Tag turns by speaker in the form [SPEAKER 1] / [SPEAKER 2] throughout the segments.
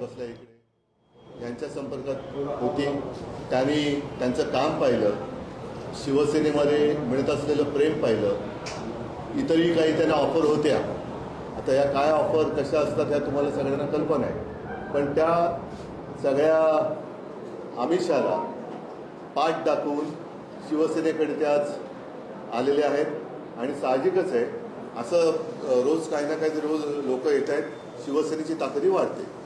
[SPEAKER 1] बसल्या इकडे. यांच्या संपर्कात होती? त्यांनी त्यांचं काम पाहिलं. शिवसेनेमध्ये मिळत असलेलं प्रेम पाहिलं. इतरही काही त्यांना ऑफर होत्या. आता या काय ऑफर कशा असतात ह्या तुम्हाला सगळ्यांना कल्पना आहे. पण त्या सगळ्या आमिषाला पाठ दाखवून शिवसेनेकडे त्याच आज आलेले आहेत. आणि साहजिकच आहे. असं रोज काही ना काही रोज लोक येत आहेत. शिवसेनेची ताकदी वाढते.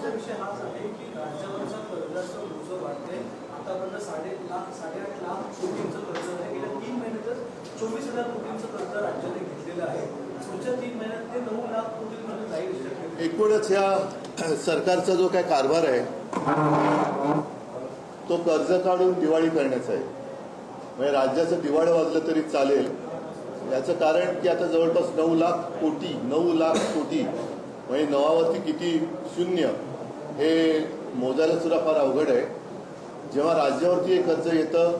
[SPEAKER 2] आज विषय हाच आहे की राज्यावरचा कर्जाचं ओझं वाढते आतापर्यंत साडे लाख साडेआठ लाख कोटींचं कर्ज आहे गेल्या तीन महिन्यातच चोवीस हजार कोटींचं कर्ज राज्याने घेतलेलं आहे. पुढच्या तीन महिन्यात ते नऊ लाख कोटींमध्ये जाईल
[SPEAKER 1] एकूणच ह्या सरकारचा जो काय कारभार आहे तो कर्ज काढून दिवाळी करण्याचा आहे. म्हणजे राज्याचं दिवाळं वाजलं तरी चालेल. याचं कारण की आता जवळपास नऊ लाख कोटी नऊ लाख कोटी म्हणजे नवावरती किती शून्य हे मोजायला सुद्धा फार अवघड आहे. जेव्हा राज्यावरती हे कर्ज येतं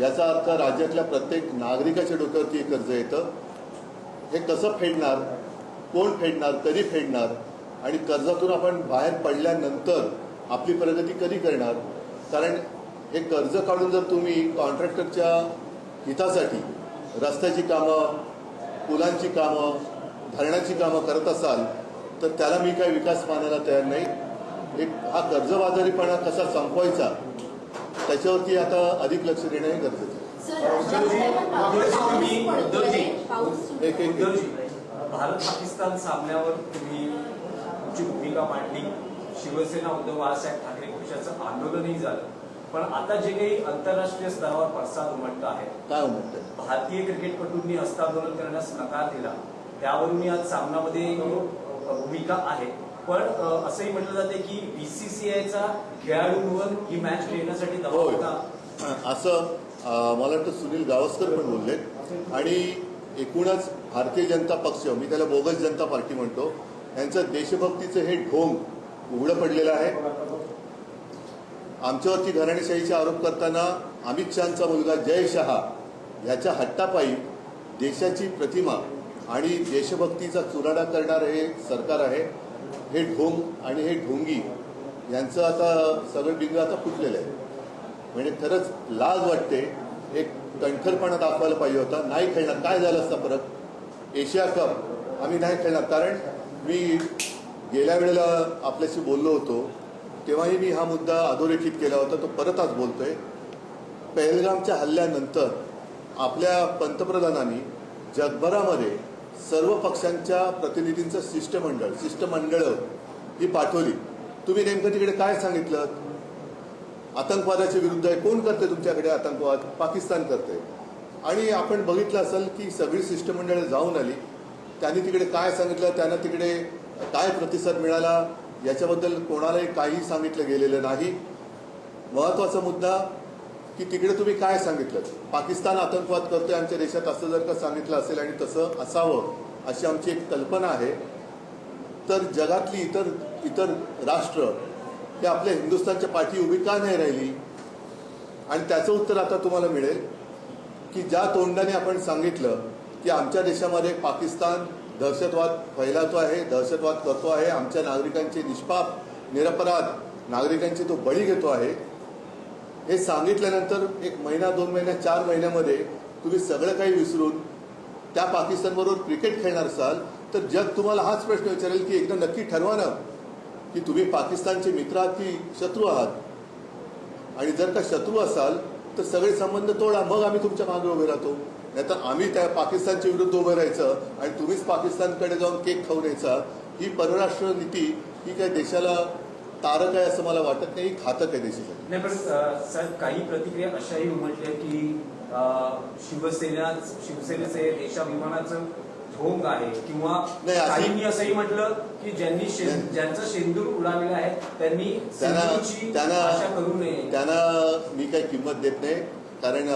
[SPEAKER 1] याचा अर्थ राज्यातल्या प्रत्येक नागरिकाच्या डोक्यावरती हे कर्ज येतं. हे कसं फेडणार कोण फेडणार कधी फेडणार आणि कर्जातून आपण बाहेर पडल्यानंतर आपली प्रगती कधी करणार? कारण हे कर्ज काढून जर तुम्ही कॉन्ट्रॅक्टरच्या हितासाठी रस्त्याची कामं पुलांची कामं धरणाची कामं करत असाल तर त्याला मी काही विकास मानायला तयार नाही. एक हा कर्जबाजारीपणा कसा संपवायचा त्याच्यावरती आता अधिक लक्ष देणं हे गरजेचं एक- एक-
[SPEAKER 3] भारत पाकिस्तान सामन्यावर तुम्ही तुमची भूमिका मांडली. शिवसेना उद्धव बाळासाहेब ठाकरे पक्षाचं आंदोलनही झालं. पण आता जे काही आंतरराष्ट्रीय स्तरावर पडसाद उमटत आहे
[SPEAKER 1] काय
[SPEAKER 3] भारतीय क्रिकेटपटूंनी हस्तांदोलन करण्यास नकार दिला. त्यावरून आज सामनामध्ये भूमिका आहे. पण असंही म्हटलं जाते की बीसीसीआयचा खेळाडूंवर ही मॅच खेळण्यासाठी दबाव
[SPEAKER 1] होय.
[SPEAKER 3] होता.
[SPEAKER 1] असं मला वाटतं सुनील गावस्कर पण बोलले. आणि एकूणच भारतीय जनता पक्ष मी त्याला बोगस जनता पार्टी म्हणतो यांचं देशभक्तीचं हे ढोंग उघडं पडलेलं आहे. आमच्यावरती घराणेशाहीचे आरोप करताना अमित शहाचा मुलगा जय शहा ह्याच्या हट्टापायी देशाची प्रतिमा आणि देशभक्तीचा चुराडा करणारं हे सरकार आहे हे ढोंग आणि हे ढोंगी यांचं आता सगळं डिंग आता फुटलेलं आहे. म्हणजे खरंच लाज वाटते एक कणखरपणा दाखवायला पाहिजे होता नाही खेळणार काय झालं असता परत? एशिया कप आम्ही नाही खेळणार कारण मी गेल्या वेळेला आपल्याशी बोललो होतो तेव्हाही मी हा मुद्दा अधोरेखित केला होता तो परत आज बोलतोय. पहलगामच्या हल्ल्यानंतर आपल्या पंतप्रधानांनी जगभरामध्ये सर्व पक्षांच्या प्रतिनिधींचं शिष्टमंडळ शिष्टमंडळं ही पाठवली. तुम्ही नेमकं तिकडे काय सांगितलं? आतंकवादाच्या विरुद्ध आहे. कोण करते तुमच्याकडे आतंकवाद? पाकिस्तान करते आणि आपण बघितलं असेल की सगळी शिष्टमंडळं जाऊन आली. त्यांनी तिकडे काय सांगितलं? त्यांना तिकडे काय प्रतिसाद मिळाला? याच्याबद्दल कोणालाही काही सांगितलं गेलेलं नाही. महत्त्वाचा मुद्दा की तिकडे तुम्ही काय सांगितलं? पाकिस्तान आतंकवाद करतोय आमच्या देशात असं जर का सांगितलं असेल आणि तसं असावं अशी आमची एक कल्पना आहे तर जगातली इतर इतर राष्ट्र हे आपल्या हिंदुस्थानच्या पाठी उभी का नाही राहिली? आणि त्याचं उत्तर आता तुम्हाला मिळेल की ज्या तोंडाने आपण सांगितलं की आमच्या देशामध्ये पाकिस्तान दहशतवाद फैलावतो आहे दहशतवाद करतो आहे आमच्या नागरिकांचे निष्पाप निरपराध नागरिकांचे तो बळी घेतो आहे हे सांगितल्यानंतर एक महिना दोन महिन्या चार महिन्यामध्ये तुम्ही सगळं काही विसरून त्या पाकिस्तानबरोबर क्रिकेट खेळणार असाल तर जग तुम्हाला हाच प्रश्न विचारेल की एकदा नक्की ठरवा ना की तुम्ही पाकिस्तानचे मित्र आहात की शत्रू आहात. आणि जर का शत्रू असाल तर सगळे संबंध तोडा मग आम्ही तुमच्या मागे उभे राहतो. नाहीतर आम्ही त्या पाकिस्तानच्या विरुद्ध उभं राहायचं आणि तुम्हीच पाकिस्तानकडे जाऊन केक खाऊ द्यायचा ही परराष्ट्र नीती ही काय देशाला तारक आहे असं मला वाटत नाही घातक आहे देशासाठी
[SPEAKER 3] नाही पण साहेब काही प्रतिक्रिया अशाही उमटल्या की शिवसेना शिवसेनेचं देशाभिमानाचं ढोंग आहे किंवा काहींनी असंही म्हटलं की ज्यांनी. ज्यांचं शेंदूर उडालेलं आहे त्यांनी
[SPEAKER 1] त्यांना
[SPEAKER 3] करू नये.
[SPEAKER 1] त्यांना मी काही किंमत देत नाही कारण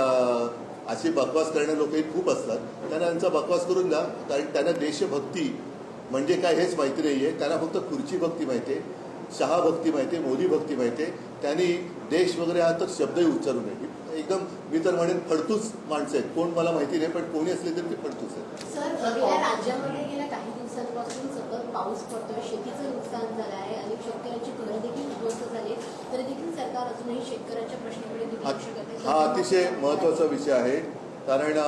[SPEAKER 1] अशी बकवास करणारे लोकही खूप असतात. त्यांना त्यांचा बकवास करून द्या कारण त्यांना देशभक्ती म्हणजे काय हेच माहिती नाही आहे त्यांना फक्त खुर्ची भक्ती माहिती आहे शहा भक्ती माहिती आहे मोदी भक्ती माहिती आहे त्यांनी देश वगैरे हा तर शब्दही उच्चारू नये एकदम मी तर म्हणेन फडतूच माणसं आहेत. कोण मला माहिती नाही पण कोणी असले तरी ते फडतूच आहेत. हा अतिशय महत्त्वाचा विषय आहे. कारण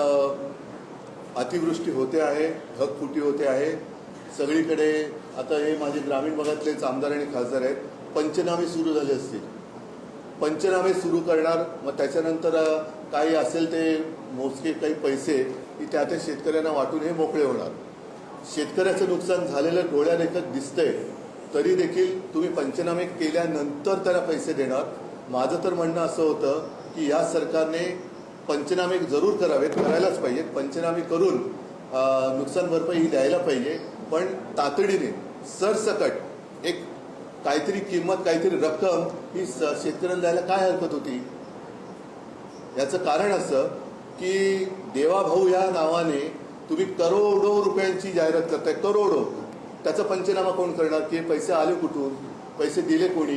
[SPEAKER 1] अतिवृष्टी होते आहे ढगफुटी होते आहे. सगळीकडे आता हे माझे ग्रामीण भागातलेच आमदार आणि खासदार आहेत. पंचनामे सुरू झाले असतील. पंचनामे सुरू करणार मग त्याच्यानंतर काही असेल ते मोजके काही पैसे की त्या त्या शेतकऱ्यांना वाटून हे मोकळे होणार. शेतकऱ्याचं नुकसान झालेलं डोळ्यादेखत दिसतंय. तरी देखील तुम्ही पंचनामे केल्यानंतर त्याला पैसे देणार. माझं तर म्हणणं असं होतं की या सरकारने पंचनामे जरूर करावेत करायलाच पाहिजेत. पंचनामे करून नुकसान भरपाई ही द्यायला पाहिजे. पण तातडीने सरसकट. एक काहीतरी किंमत काहीतरी रक्कम ही स- शेतकऱ्यांना द्यायला काय हरकत होती? याचं कारण असं की देवाभाऊ या नावाने तुम्ही करोडो रुपयांची जाहिरात करताय करोडो. त्याचा पंचनामा कोण करणार? की हे पैसे आले कुठून? पैसे दिले कोणी?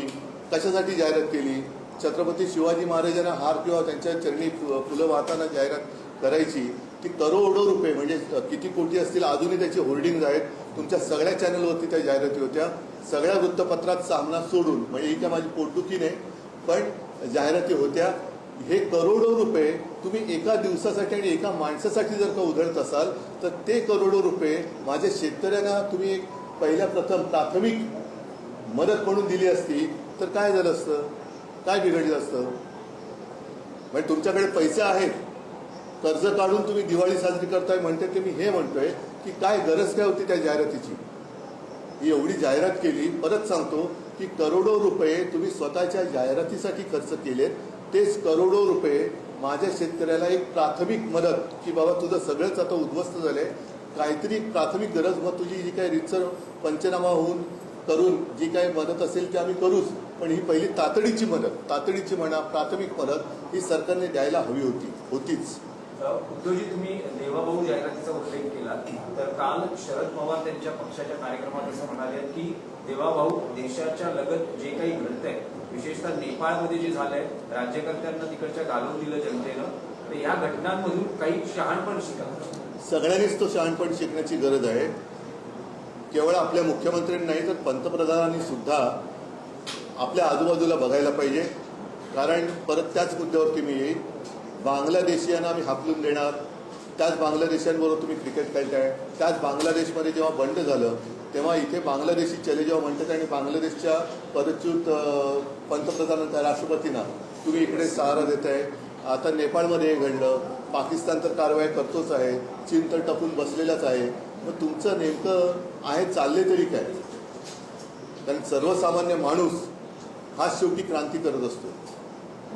[SPEAKER 1] कशासाठी जाहिरात केली? छत्रपती शिवाजी महाराजांना हार किंवा त्यांच्या चरणी फुलं वाहताना जाहिरात करायची ती करोडो रुपये म्हणजे किती कोटी असतील अजूनही त्याची होर्डिंग्ज आहेत. तुमच्या सगळ्या चॅनलवरती त्या जाहिराती होत्या. सगळ्या वृत्तपत्रात सामना सोडून म्हणजे ही काय माझी पोटदुखी नाही पण जाहिराती होत्या. हे करोडो रुपये तुम्ही एका दिवसासाठी आणि एका माणसासाठी जर का उधळत असाल तर ते करोडो रुपये माझ्या शेतकऱ्यांना तुम्ही एक पहिल्या प्रथम प्राथमिक मदत म्हणून दिली असती तर काय झालं असतं? काय बिघडलं असतं? म्हणजे तुमच्याकडे पैसे आहेत. कर्ज काढून तुम्ही दिवाळी साजरी करताय म्हणते ते मी हे म्हणतोय की काय गरज काय होती त्या जाहिरातीची? ही एवढी जाहिरात केली परत सांगतो की करोडो रुपये तुम्ही स्वतःच्या जाहिरातीसाठी खर्च केलेत. तेच करोडो रुपये माझ्या शेतकऱ्याला एक प्राथमिक मदत की बाबा तुझं सगळंच आता उद्ध्वस्त झालंय. काहीतरी प्राथमिक गरज मग तुझी जी काही रितसर पंचनामा होऊन करून जी काही मदत असेल ती आम्ही करूच. पण ही पहिली तातडीची मदत तातडीची म्हणा प्राथमिक मदत ही सरकारने द्यायला हवी होती होतीच.
[SPEAKER 3] उद्योजी तुम्ही देवाभाऊ जाहिरातीचा उल्लेख केला. तर काल शरद पवार त्यांच्या पक्षाच्या कार्यक्रमात असं म्हणाले की देवाभाऊ देशाच्या लगत जे काही घडतंय विशेषतः नेपाळमध्ये जे झालंय राज्यकर्त्यांना तिकडच्या घालवून दिलं जनतेनं तर या घटनांमधून काही शहाणपण शिका.
[SPEAKER 1] सगळ्यांनीच तो शहाणपण शिकण्याची गरज आहे. केवळ आपल्या मुख्यमंत्र्यांनी नाही तर पंतप्रधानांनी सुद्धा आपल्या आजूबाजूला बघायला पाहिजे. कारण परत त्याच मुद्द्यावरती मी येईल बांगलादेशीयांना आम्ही हाकलून देणार. त्याच बांगलादेशांबरोबर तुम्ही क्रिकेट खेळताय. त्याच बांगलादेशमध्ये जेव्हा बंड झालं तेव्हा इथे बांगलादेशी चले जेव्हा म्हणतात आणि बांगलादेशच्या पदच्युत अं, पंतप्रधानांना राष्ट्रपतींना तुम्ही इकडे सहारा देताय. आता नेपाळमध्ये हे घडलं. पाकिस्तान तर कारवाई करतोच आहे. चीन तर टपून बसलेलाच आहे. मग तुमचं नेमकं आहे चालले तरी काय? कारण सर्वसामान्य माणूस हा शेवटी क्रांती करत असतो.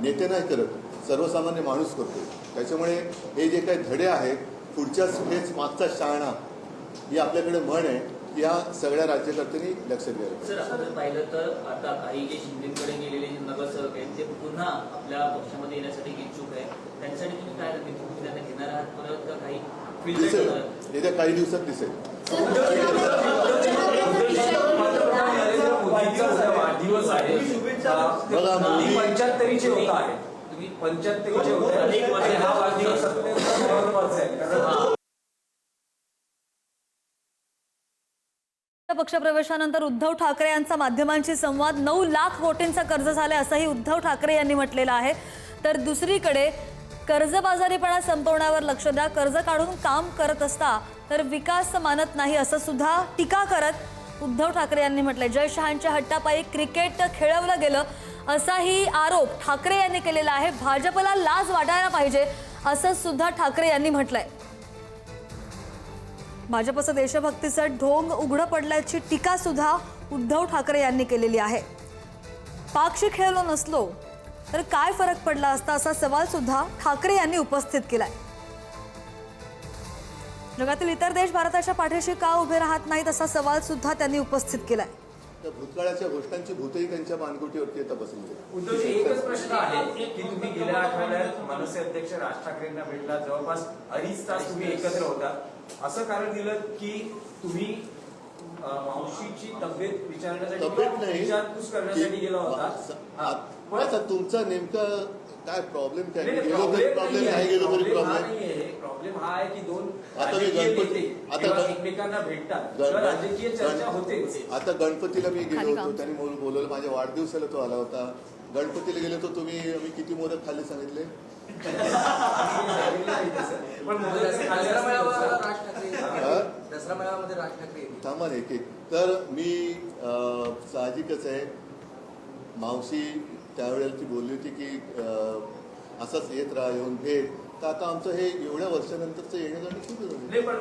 [SPEAKER 1] नेते नाही करत. सर्वसामान्य माणूस करतो त्याच्यामुळे हे जे काही धडे आहेत पुढच्या सुखेच मागचा शहाणा ही आपल्याकडे म्हण आहे की ह्या सगळ्या राज्यकर्त्यांनी लक्षात घ्यायला
[SPEAKER 4] सर आपण पाहिलं तर आता काही जे शिंदेकडे गेलेले जे नगरसेवक आहेत ते पुन्हा आपल्या पक्षामध्ये येण्यासाठी इच्छुक आहे त्यांच्यासाठी तुम्ही काय तुम्ही त्यांना घेणार आहात परत का काही
[SPEAKER 1] दिसेल? येत्या काही दिवसात दिसेल. बघा, मोदी-
[SPEAKER 3] पंच्याहत्तरीचे होत आहे तुम्ही पंच्याहत्तरीचे होत आहे
[SPEAKER 4] अनेक वर्ष-
[SPEAKER 3] आणि हा वाढदिवस अत्यंत महत्त्वाचा आहे. कारण
[SPEAKER 5] पक्षप्रवेशानंतर उद्धव ठाकरे यांचा माध्यमांशी संवाद. नऊ लाख कोटींचा कर्ज झाले असंही उद्धव ठाकरे यांनी म्हटलेलं आहे. तर दुसरीकडे कर्जबाजारीपणा संपवण्यावर लक्ष द्या. कर्ज काढून काम करत असता तर विकास मानत नाही असं सुद्धा टीका करत उद्धव ठाकरे यांनी म्हटलंय. जय शहांच्या हट्टापायी क्रिकेट खेळवलं गेलं. असाही आरोप ठाकरे यांनी केलेला आहे. भाजपला लाज वाटायला पाहिजे असं सुद्धा ठाकरे यांनी म्हटलंय. भाजपचं देशभक्तीचं ढोंग उघडं पडल्याची टीका सुद्धा उद्धव ठाकरे यांनी केलेली आहे. पाक्षी खेळलो नसलो तर काय फरक पडला असता असा सवाल सुद्धा ठाकरे यांनी उपस्थित केलाय. जगातील इतर देश भारताच्या पाठीशी का उभे राहत नाहीत असा सवाल सुद्धा त्यांनी उपस्थित केलाय.
[SPEAKER 1] त्या भूतकाळाच्या गोष्टांची भूतही त्यांच्या मानगुटीवरती आता बसलेली
[SPEAKER 3] उद्धवजी एकच प्रश्न आहे की तुम्ही गेल्या आठवड्यात मनसे अध्यक्ष राज ठाकरेंना भेटला जवळपास अडीच तास तुम्ही एकत्र होता. असं कारण दिलं की तुम्ही मावशीची तब्येत विचारण्यासाठी
[SPEAKER 1] तब्येत
[SPEAKER 3] विचारपूस करण्यासाठी गेला होता. हा. पण
[SPEAKER 1] तुमचा नेमका काय प्रॉब्लेम काय गेलो तरी प्रॉब्लेम
[SPEAKER 3] नाहीये.
[SPEAKER 1] नाही गेलो तरी
[SPEAKER 3] Problem
[SPEAKER 1] प्रॉब्लेम
[SPEAKER 3] नाहीये. प्रॉब्लेम हा आहे की दोन
[SPEAKER 1] आता मी गणपती- आता
[SPEAKER 3] एकमेकांना भेटतात. राजकीय चर्चा
[SPEAKER 1] गण-
[SPEAKER 3] होतेच.
[SPEAKER 1] आता गणपतीला मी गेलो. होतो त्यांनी बोल- बोलवलं माझ्या वाढदिवसाला तो आला होता. गणपतीला गेले तर तुम्ही आम्ही किती मोदक खाल्ले सांगितले? हा? थांबा एक एक. तर मी साहजिकच आहे. मावशी त्यावेळेला ती बोलली होती की असंच येत राहा येऊन भेट. तर आता आमचं हे एवढ्या वर्षानंतरचं येणं जाणं सुरू झालं